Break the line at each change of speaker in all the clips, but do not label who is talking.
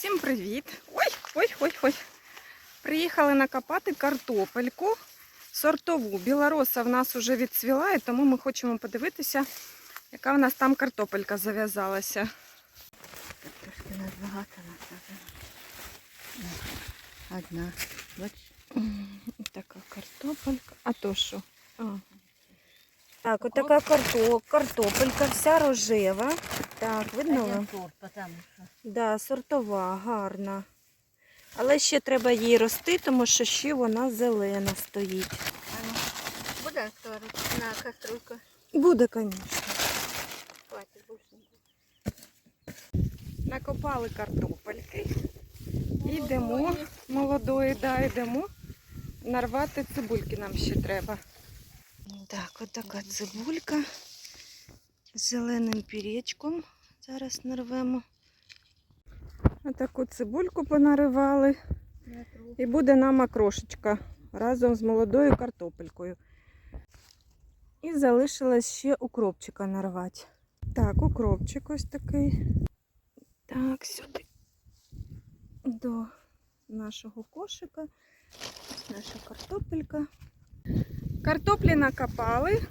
Всім привіт! Ой, ой, ой, ой. Приїхали накопати картопельку сортову. Білороса в нас вже відцвіла, і тому ми хочемо подивитися, яка в нас там картопелька зав'язалася.
Трошки нас багато насадили. Одна. Бачиш?
М, Така картопелька. А то що? Так, отака карто... картопелька, вся рожева. Так, видно вам? Да, сортова, гарна. Але ще треба її рости, тому що ще вона зелена стоїть.
Ну, буде на каструльку?
Буде, звісно. Накопали картопельки. Йдемо, молодої, да, йдемо. Нарвати цибульки нам ще треба. Так, отака цибулька з зеленим пірічком. Зараз нарвемо. Отаку цибульку понаривали. І буде нам окрошечка разом з молодою картопелькою. І залишилось ще укропчика нарвати. Так, укропчик ось такий. Так, сюди. До нашого кошика. Наша картопелька. Картоплі накопали,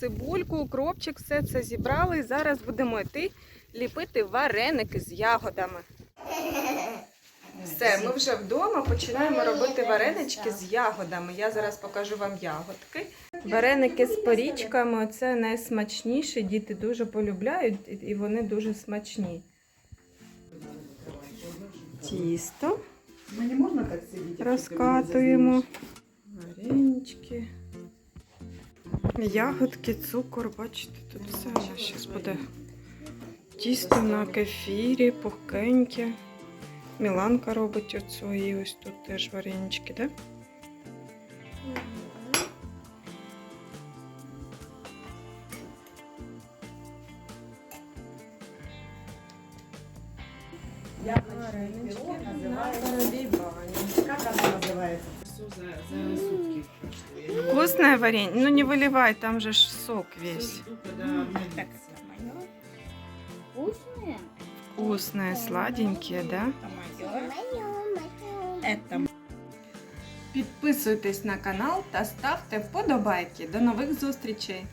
цибульку, укропчик, все це зібрали. І зараз будемо йти ліпити вареники з ягодами. Все, ми вже вдома починаємо робити варенички з ягодами. Я зараз покажу вам ягодки. Вареники з порічками це найсмачніше. Діти дуже полюбляють і- вони дуже смачні. Тісто розкатуємо. Ягодки, цукор, бачите, тут все зараз буде. Тісто на кефірі, пухкеньке. Міланка робить оцю і ось тут теж варенички, так? Варенички на паровій бані.
Как она называется? Все за, за сутки.
Вкусное варенье? Ну не выливай, там же ж сок весь.
Так,
Вкусные?
Вкусное, сладенькие, да?
Это
Підписуйтесь на канал та ставте вподобайки. До нових зустрічей!